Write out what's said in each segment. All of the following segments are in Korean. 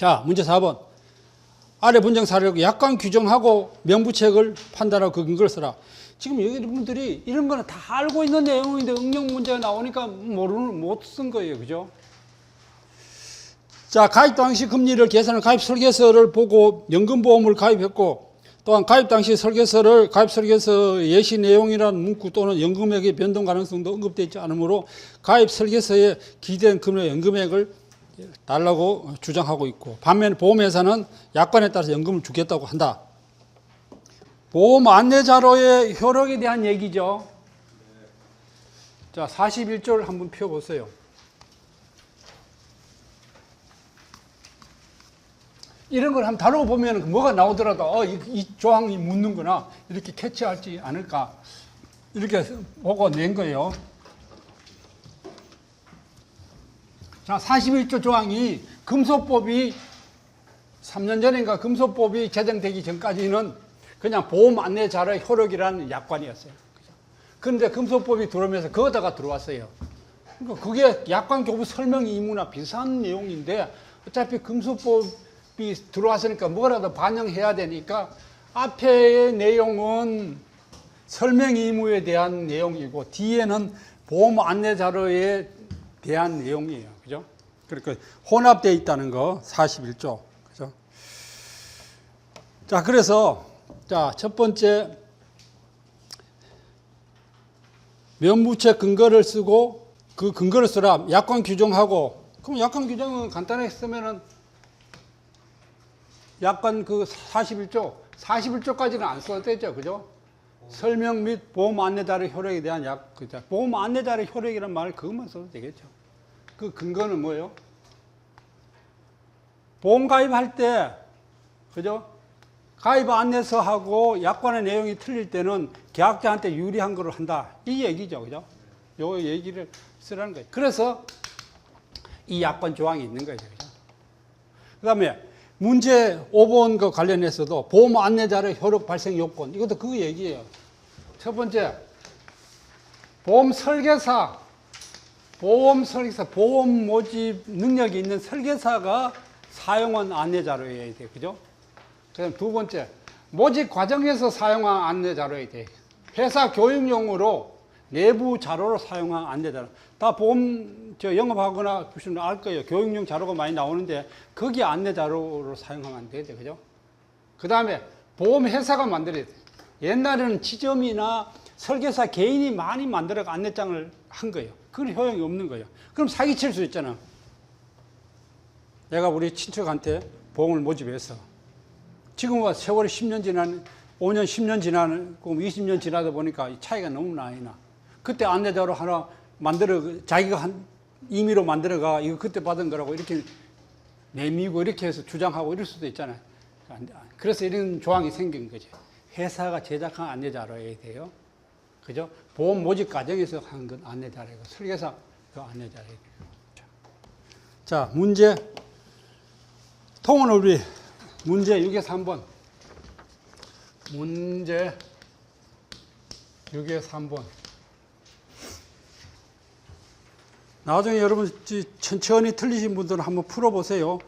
자, 문제 4번. 아래 분정 사례를 약관 규정하고 명부책을 판단하고 그 근거를 써라. 지금 여러분들이 이런 거는 다 알고 있는 내용인데 응용 문제가 나오니까 모르는 못 쓴 거예요. 그죠? 자, 가입 당시 금리를 계산한 가입 설계서를 보고 연금보험을 가입했고 또한 가입 당시 설계서를 가입 설계서 예시 내용이라는 문구 또는 연금액의 변동 가능성도 언급되어 있지 않으므로 가입 설계서에 기대된 금액 연금액을 달라고 주장하고 있고 반면 보험회사는 약관에 따라서 연금을 주겠다고 한다. 보험 안내자료의 효력에 대한 얘기죠. 자, 41조를 한번 펴보세요. 이런 걸 한번 다루고 보면 뭐가 나오더라도 어, 이, 이 조항이 묻는구나 이렇게 캐치할지 않을까 이렇게 보고 낸 거예요. 자, 41조 조항이 금소법이 3년 전인가 금소법이 제정되기 전까지는 그냥 보험 안내 자료 효력이라는 약관이었어요. 그런데 금소법이 들어오면서 거기다가 들어왔어요. 그러니까 그게 약관 교부 설명 의무나 비슷한 내용인데 어차피 금소법이 들어왔으니까 뭐라도 반영해야 되니까 앞에의 내용은 설명 의무에 대한 내용이고 뒤에는 보험 안내 자료에 대한 내용이에요. 그러니까 혼합되어 있다는 거 41조. 그죠? 자, 그래서 자, 첫 번째 면부채 근거를 쓰고 그 근거를 쓰라. 약관 규정하고 그럼 약관 규정은 간단하게 쓰면은 약관 그 41조 41조까지는 안 써도 되죠. 그죠? 설명 및 보험 안내자료 효력에 대한 약? 보험 안내자료 효력이란 말 그것만 써도 되겠죠. 그 근거는 뭐예요? 보험 가입할 때, 그죠? 가입 안내서 하고 약관의 내용이 틀릴 때는 계약자한테 유리한 거를 한다. 이 얘기죠. 그죠? 요 얘기를 쓰라는 거예요. 그래서 이 약관 조항이 있는 거죠. 그죠? 그 다음에 문제 5번 그 관련해서도 보험 안내자료 효력 발생 요건. 이것도 그 얘기예요. 첫 번째, 보험 설계사, 보험 설계사, 보험 모집 능력이 있는 설계사가 사용한 안내 자료여야 돼. 그죠? 그다음 두 번째, 모집 과정에서 사용한 안내 자료여야 돼. 회사 교육용으로 내부 자료로 사용한 안내 자료. 다 보험 저 영업하거나 보시면 알 거예요. 교육용 자료가 많이 나오는데 거기 안내 자료로 사용하면 안 되죠. 그죠? 그 다음에 보험 회사가 만들어야 돼. 옛날에는 지점이나 설계사 개인이 많이 만들어 안내장을 한 거예요. 그건 효용이 없는 거예요. 그럼 사기칠 수 있잖아. 내가 우리 친척한테 보험을 모집해서 지금은 세월이 10년 지난 5년, 10년 지나는, 20년 지나다 보니까 이 차이가 너무 많이 나. 그때 안내자로 하나 만들어, 자기가 한 임의로 만들어가 이거 그때 받은 거라고 이렇게 내미고 이렇게 해서 주장하고 이럴 수도 있잖아요. 그래서 이런 조항이 생긴 거죠. 회사가 제작한 안내자료여야 돼요. 그죠? 보험 모집 과정에서 한 건 안내 자료고 설계사 그 안내 자료예요. 자, 문제 통원 우리 문제 6에서 3번. 문제 6에서 3번. 나중에 여러분 천천히 틀리신 분들은 한번 풀어보세요.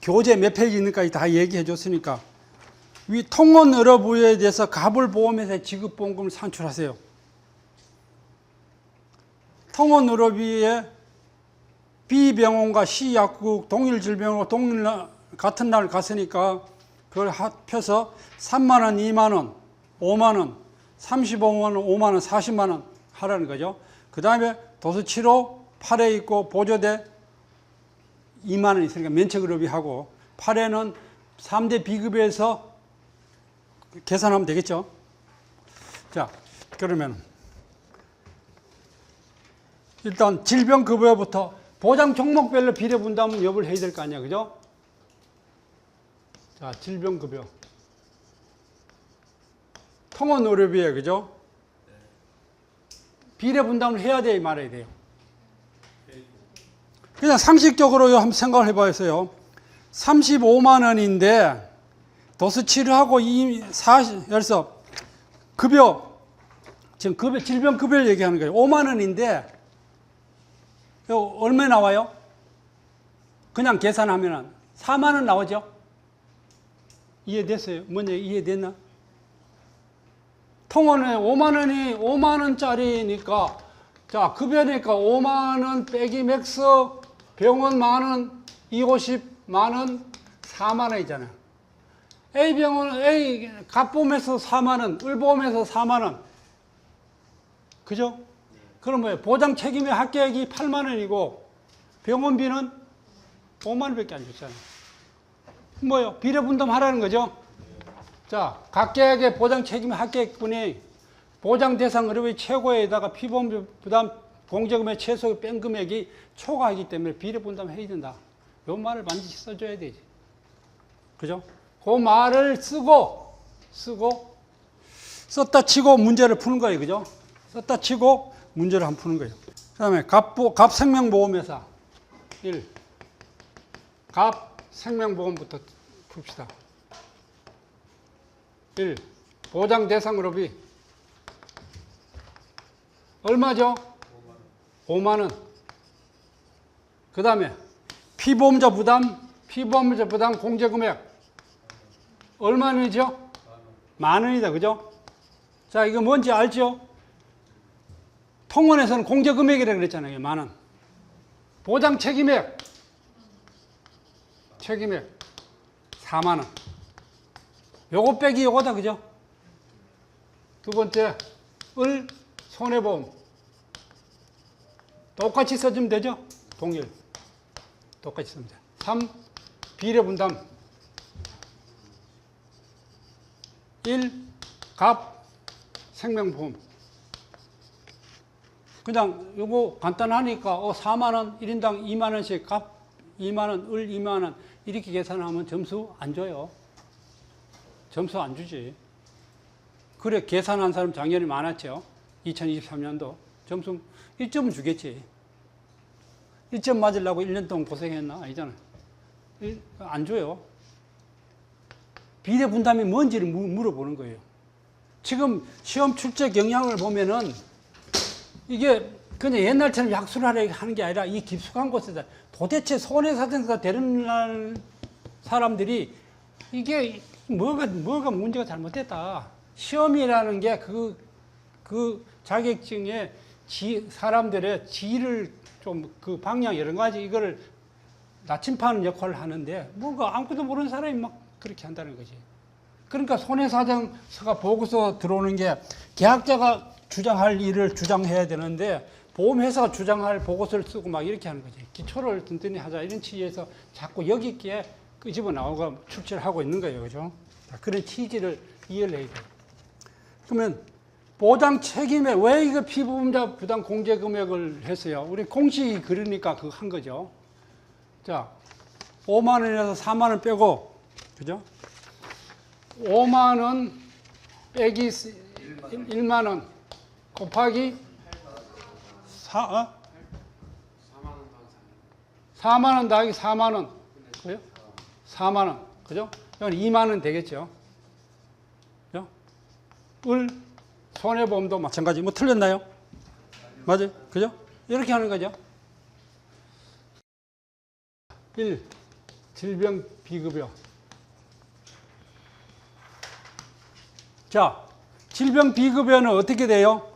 교재 몇 페이지 있는까지 다 얘기해 줬으니까. 위 통원 의료부에 대해서 가불 보험회사 지급 보험금을 산출하세요. 통원 의료비에 B병원과 C약국 동일 질병으로 동일 날, 같은 날 갔으니까 그걸 합해서 3만 원, 2만 원, 5만 원, 35만 원, 5만 원, 40만 원 하라는 거죠. 그 다음에 도수 7호 8회 있고 보조대 2만 원 있으니까 면책의료비하고 8회는 3대 비급에서 계산하면 되겠죠. 자, 그러면 일단 질병 급여부터 보장 종목별로 비례 분담 여부를 해야 될 거 아니야, 그죠? 자, 질병 급여. 통원 의료비에, 그죠? 비례 분담을 해야 돼, 말해야 돼요. 그냥 상식적으로 한번 생각을 해봐야겠어요. 35만 원인데 도수 치료하고 이 40, 그래서 급여 지금 급여 질병 급여를 얘기하는 거예요. 5만 원인데 얼마 나와요? 그냥 계산하면 4만 원 나오죠? 이해됐어요? 뭔지 이해됐나? 통원에 5만 원이 5만 원짜리니까 자 급여니까 5만 원 빼기 맥스 병원 만 원, 250 만 원, 4만 원이잖아. A 병원 A 갑보험에서 4만 원, 을보험에서 4만 원. 그죠? 그럼 뭐예요? 보장 책임의 합계액이 8만 원이고 병원비는 5만 원밖에 안 줬잖아요. 뭐요? 비례 분담하라는 거죠. 자, 각 계약의 보장 책임 합계액분이 보장 대상 의료비 최고에다가 피보험 부담 공제금의 최소 뺀 금액이 초과하기 때문에 비례 분담해야 된다. 요 말을 반드시 써줘야 되지. 그죠? 그 말을 쓰고 쓰고 썼다 치고 문제를 푸는 거예요. 그죠? 썼다 치고 문제를 한번 푸는 거예요. 그 다음에 갑보 갑생명보험회사 1. 갑 생명보험부터 풉시다. 1. 보장 대상 의료비 얼마죠? 5만 원. 그 다음에 피보험자 부담, 피보험자 부담 공제 금액 얼마는이죠? 만 원이다, 그죠? 자, 이거 뭔지 알죠? 통원에서는 공제 금액이라 그랬잖아요, 만 원. 보장 책임액, 책임액 4만 원. 요거 빼기 요거다, 그죠? 두 번째, 을 손해보험. 똑같이 써주면 되죠? 동일. 똑같이 쓰면 돼. 3. 비례 분담. 1. 갑 생명보험. 그냥 요거 간단하니까 어 4만 원, 1인당 2만 원씩 갑 2만 원, 을 2만 원 이렇게 계산하면 점수 안 줘요. 점수 안 주지. 그래 계산한 사람 작년에 많았죠. 2023년도 점수 1점은 주겠지. 1점 맞으려고 1년 동안 고생했나? 아니잖아. 일- 안 줘요. 비례 분담이 뭔지를 무- 물어보는 거예요. 지금 시험 출제 경향을 보면은 이게 그냥 옛날처럼 약수를 하려 하는 게 아니라 이 깊숙한 곳에다 도대체 손해사정사 되는 사람들이 이게 뭐가 뭐가 문제가 잘못됐다. 시험이라는 게 그 그 자격증에 지, 사람들의 지를 좀 그 방향 여러 가지 이거를 나침파는 역할을 하는데 뭐가 아무것도 모르는 사람이 막 그렇게 한다는 거지. 그러니까 손해사정서가 보고서 들어오는 게 계약자가 주장할 일을 주장해야 되는데 보험회사가 주장할 보고서를 쓰고 막 이렇게 하는 거지. 기초를 든든히 하자 이런 취지에서 자꾸 여기 있기에 끄집어 나오고 출제를 하고 있는 거예요. 그죠? 자, 그런 취지를 이해를 해야 돼요. 그러면 보장 책임에 왜 이거 피부분자 부담 공제 금액을 했어요? 우리 공식이 그러니까 그거 한 거죠. 자, 5만 원에서 4만 원 빼고, 그죠? 5만 원 빼기 1만 원 곱하기 4, 어? 4만 원 더하기 4만 원. 그죠? 4만 원. 그죠? 이건 2만 원 되겠죠. 그죠? 을 손해보험도 마찬가지. 뭐 틀렸나요? 맞아요. 그죠? 이렇게 하는 거죠. 1. 질병 비급여. 자, 질병 비급여는 어떻게 돼요?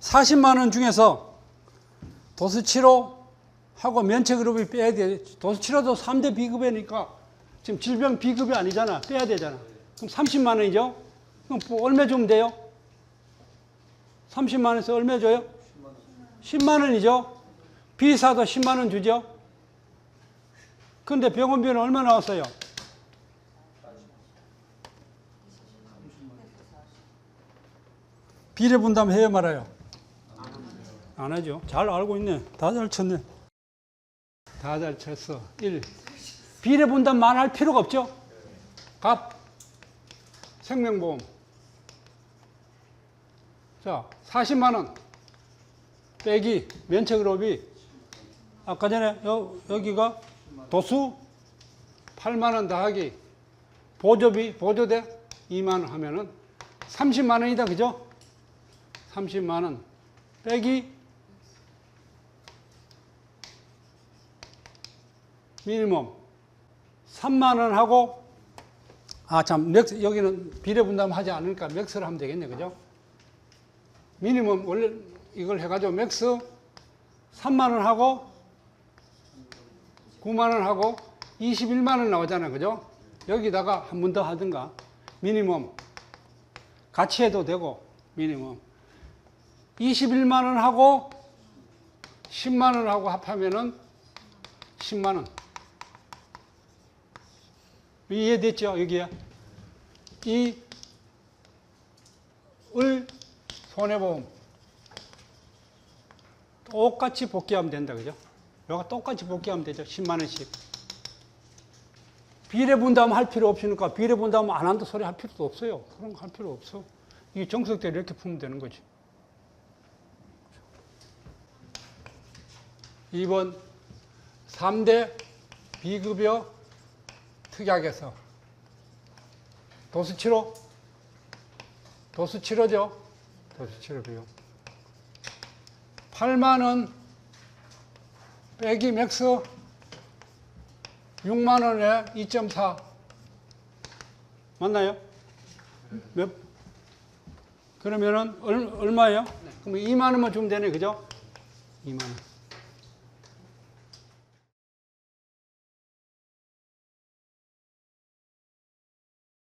40만 원 중에서 도수치료 하고 면책그룹이 빼야 돼. 도수치료도 3대 비급여니까 지금 질병 비급여 아니잖아. 빼야 되잖아. 그럼 30만 원이죠? 그럼 뭐 얼마 주면 돼요? 30만 원에서 얼마 줘요? 10만 원이죠? 비사도 10만 원 주죠? 근데 병원비는 얼마 나왔어요? 비례 분담 해요 말아요? 안 하죠. 잘 알고 있네. 다 잘 쳤네. 다 잘 쳤어. 1. 비례 분담만 할 필요가 없죠? 갑. 생명보험. 자, 40만 원. 빼기 면책으로비. 아까 전에 여, 여기가 도수 8만 원 더하기 보조비 보조대 2만 원 하면은 30만 원이다. 그죠? 30만 원 빼기 미니멈 3만 원 하고 아 참 여기는 비례 분담 하지 않으니까 맥스를 하면 되겠네 그죠? 미니멈 원래 이걸 해가지고 맥스 3만 원 하고 9만 원 하고 21만 원 나오잖아요 그죠? 여기다가 한 번 더 하든가 미니멈 같이 해도 되고 미니멈 21만 원 하고 10만 원 하고 합하면은 10만 원 이해됐죠? 여기에 이 을 손해보험. 똑같이 복귀하면 된다 그죠? 여가 똑같이 복귀하면 되죠. 10만 원씩. 비례 분담 할 필요 없으니까 비례 분담 안 한다 소리 할 필요도 없어요. 그런 거 할 필요 없어. 이 정석대로 이렇게 풀면 되는 거지. 2번 3대 비급여 특약에서 도수치료 도수치료죠 도수치료 비용 8만원 빼기 맥스 6만원에 2.4 맞나요? 몇? 그러면은 얼, 얼마예요? 그럼 2만원만 주면 되네 그죠? 2만원